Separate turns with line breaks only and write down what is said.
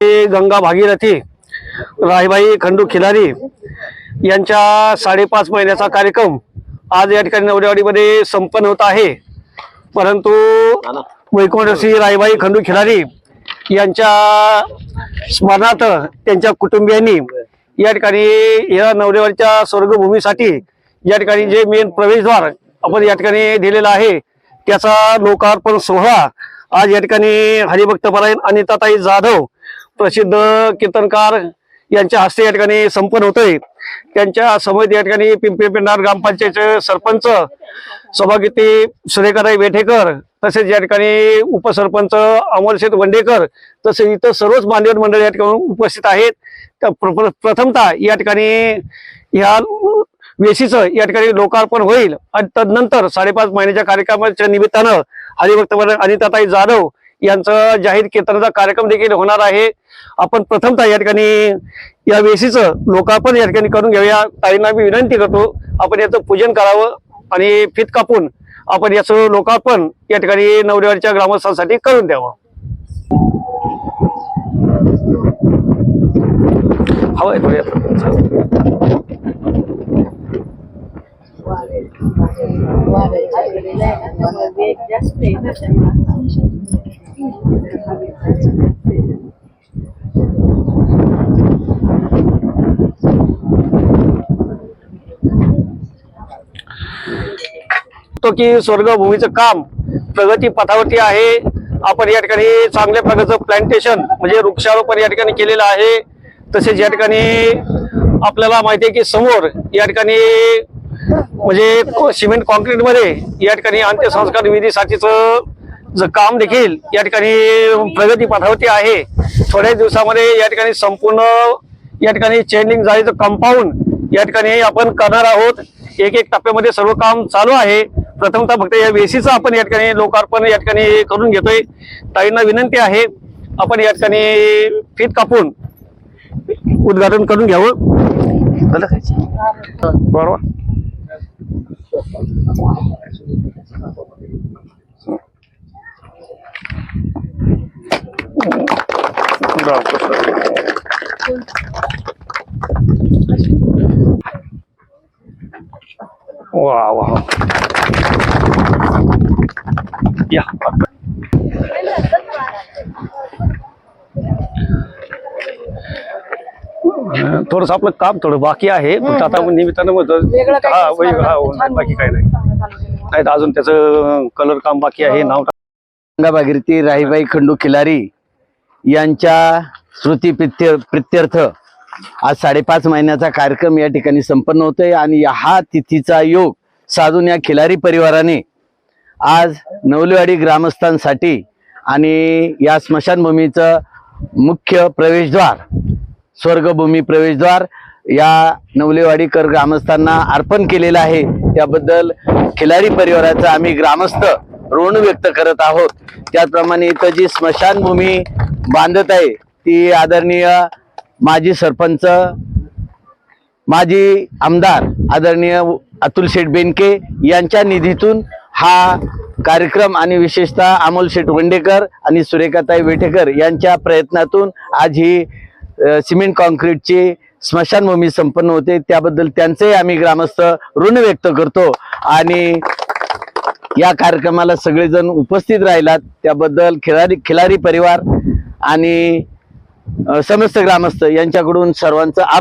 गंगा भागीरथी राहीबाई खंडू खिलारी यांच्या साडेपाच महिन्याचा कार्यक्रम आज या ठिकाणी नवरेवाडीमध्ये संपन्न होत आहे. परंतु वैकुंठश्री राहीबाई खंडू खिलारी यांच्या स्मरणार्थ त्यांच्या कुटुंबियांनी या ठिकाणी या नवरेवाडीच्या स्वर्गभूमीसाठी या ठिकाणी जे मेन प्रवेशद्वार आपण या ठिकाणी दिलेला आहे त्याचा लोकार्पण सोहळा आज या ठिकाणी हरिभक्त परायण अनिताताई जाधव प्रसिद्ध कीर्तनकार यांच्या हस्ते या ठिकाणी संपन्न होतोय. त्यांच्या समवेत या ठिकाणी पिंपरी पेंढार ग्रामपंचायतचे सरपंच सभागीती सुरेखाताई वेठेकर तसेच या ठिकाणी उपसरपंच अमोलशेठ वंडेकर तसेच इतर सर्वच मान्यवर मंडळ या ठिकाणी उपस्थित आहेत. प्र- प्रथमतः या ठिकाणी ह्या वेशीचं या ठिकाणी लोकार्पण होईल. आणि तदनंतर साडेपाच महिन्याच्या कार्यक्रमाच्या निमित्तानं हरिभक्त अनिताताई जाधव यांचं जाहीर कीर्तनाचा कार्यक्रम देखील होणार आहे आपण प्रथमतः या ठिकाणी या वेशीचं लोकार्पण या ठिकाणी करून घेऊया ताईंना मी विनंती करतो आपण याचं पूजन करावं आणि फित कापून आपण याचं लोकार्पण या ठिकाणी नवरेवाडीच्या ग्रामस्थांसाठी करून द्यावं हवंय थोडी तो की स्वर्गभूमीचं काम प्रगती पथावरती आहे. आपण या ठिकाणी चांगल्या प्रकारचं प्लांटेशन म्हणजे वृक्षारोपण या ठिकाणी केलेलं आहे. तसेच या ठिकाणी आपल्याला माहिती आहे की समोर या ठिकाणी म्हणजे सिमेंट कॉन्क्रीटमध्ये या ठिकाणी अंत्यसंस्कार विधीसाठीचं काम देखील या ठिकाणी प्रगती पथावरती आहे थोड्या दिवसामध्ये या ठिकाणी संपूर्ण या ठिकाणी चेनिंग जाळीचं कंपाऊंड या ठिकाणी आपण करणार आहोत. एक एक टप्प्यामध्ये सर्व काम चालू आहे. प्रथमतः फक्त या वेसीचं आपण या ठिकाणी लोकार्पण या ठिकाणी करून घेतोय. ताईंना विनंती आहे आपण या ठिकाणी फीत कापून उद्घाटन करून घ्यावं. झालं? काय? बरोबर वा वा या थोडस आपलं काम थोडं बाकी आहे फक्त आता निमित्तानं मग
वेगळं काही
हा
दिसणार
वै- हा, बाकी काही नाही. नाही तर अजून त्याचं कलर काम बाकी आहे नाव
गंगा भागीरथी राहीबाई खंडू खिलारी. यांच्या श्रुती प्रित्य प्रित्यर्थ आज साडेपाच महिन्याचा कार्यक्रम या ठिकाणी संपन्न होतोय आणि हा तिथीचा योग साधून या खिलारी परिवाराने आज नवलेवाडी ग्रामस्थांसाठी आणि या स्मशानभूमीचं मुख्य प्रवेशद्वार स्वर्गभूमी प्रवेशद्वार या नवलेवाडीकर ग्रामस्थांना अर्पण केलेलं आहे. त्याबद्दल खिलारी परिवाराचा आम्ही ग्रामस्थ ऋण व्यक्त करत आहोत. त्याचप्रमाणे इथं जी स्मशानभूमी बांधत आहे. ती आदरणीय माजी सरपंच माजी आमदार आदरणीय अतुल शेठ बेनके यांच्या निधीतून हा कार्यक्रम आणि विशेषतः अमोल शेठ वंडेकर आणि सुरेखाताई वेठेकर यांच्या प्रयत्नातून आज ही सिमेंट कॉन्क्रीटची स्मशानभूमी संपन्न होते. त्याबद्दल त्यांचेही आम्ही ग्रामस्थ ऋण व्यक्त करतो आणि या कार्यक्रमाला सगळेजण उपस्थित राहिलात. त्याबद्दल खिलारी खिलारी परिवार आणि समस्त ग्रामस्थ यांच्याकडून सर्वांचं आभार.